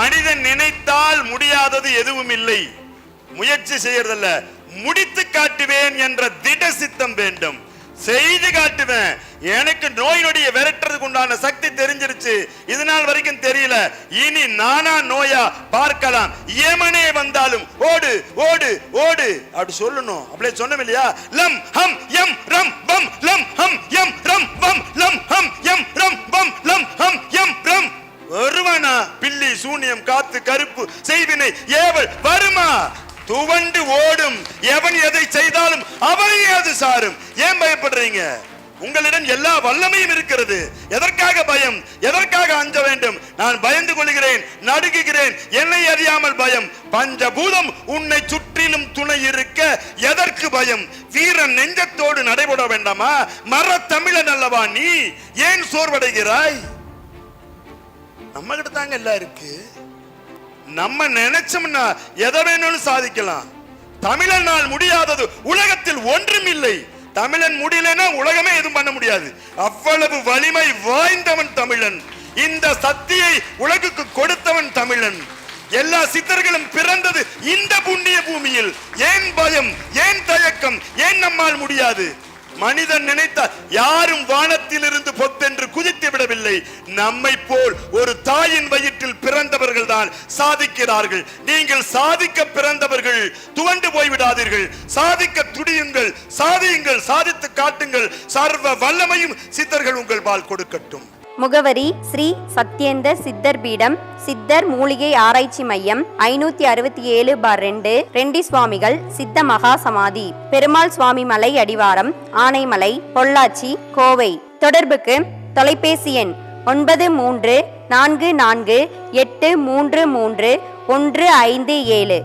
மனிதன் நினைத்தால் முடியாதது எதுவும் இல்லை. முயற்சி செய்யறதல்ல. முடித்து காட்டுவேன் என்ற திட சித்தம் வேண்டும். செய்து காட்டுவேன். எனக்கு நோய் நொடிய விரட்டுறதுக்கு உண்டான சக்தி தெரிஞ்சிருச்சு. இது நாள் வரைக்கும் தெரியல. இனி நானா நோயா? பார்க்கலாம். ஏமனே வந்தாலும் ஓடு ஓடு ஓடு. அப்படி சொல்லணும். அப்படியே சொன்னோம் இல்லையா? லம் ஹம் எம் ரம் பம் லம். சூனியம் காத்து கருப்பு செய்வினை. ஏவல் வருமா? துவண்டு ஓடும். எவன் எதை செய்தாலும் அவனையே அது சாரும். ஏன் பயப்படுறீங்க? உங்களிடம் எல்லா வல்லமையும் இருக்கிறது. எதற்காக பயம்? எதற்காக அஞ்ச வேண்டும்? நான் பயந்து கொள்கிறேன் நடுங்குகிறேன். என்னை அறியாமல் பயம். பஞ்சபூதம் உன்னை சுற்றிலும் துணை இருக்க எதற்கு பயம்? வீரன் நெஞ்சத்தோடு நடைபெற வேண்டாமா? மர தமிழன் அல்லவா நீ? ஏன் சோர்வடைகிறாய்? நம்ம கிட்ட தாங்க எல்லாம் இருக்கு. நம்ம நினைச்சோம்னா எதை வேணும்னு சாதிக்கலாம். தமிழனால் முடியாதது உலகத்தில் ஒன்றும் இல்லை. தமிழன் முடியலன்னா உலகமே எதுவும் பண்ண முடியாது. அவ்வளவு வலிமை வாய்ந்தவன் தமிழன். இந்த சக்தியை உலகுக்கு கொடுத்தவன் தமிழன். எல்லா சித்தர்களும் பிறந்தது இந்த புண்ணிய பூமியில். ஏன் பயம் ஏன் தயக்கம் ஏன் நம்மால் முடியாது? மனிதன் நினைத்தால் யாரும் வானத்திலிருந்து பொத்தென்று இல்லை நம்மை போல் ஒரு தாயின் வயிற்றில் பிறந்தவர்கள் தான் சாதிக்கிறார்கள். நீங்கள் சாதிக்க பிறந்தவர்கள் துவண்டு போய்விடாதீர்கள். சாதிக்க துடியுங்கள் சாதியுங்கள் சாதித்து காட்டுங்கள். சர்வ வல்லமையும் சித்தர்கள் உங்கள் பால் கொடுக்கட்டும். முகவரி ஸ்ரீ சத்யேந்தர் சித்தர் பீடம் சித்தர் மூலிகை ஆராய்ச்சி மையம் ஐநூத்தி அறுபத்தி ஏழு பார் ரெண்டு ரெண்டி சுவாமிகள் சித்த மகா சமாதி பெருமாள் சுவாமி மலை அடிவாரம் ஆனைமலை பொள்ளாச்சி கோவை. தொடர்புக்கு தொலைபேசி எண் ஒன்பது மூன்று நான்கு நான்கு எட்டு மூன்று மூன்று ஒன்று ஐந்து ஏழு.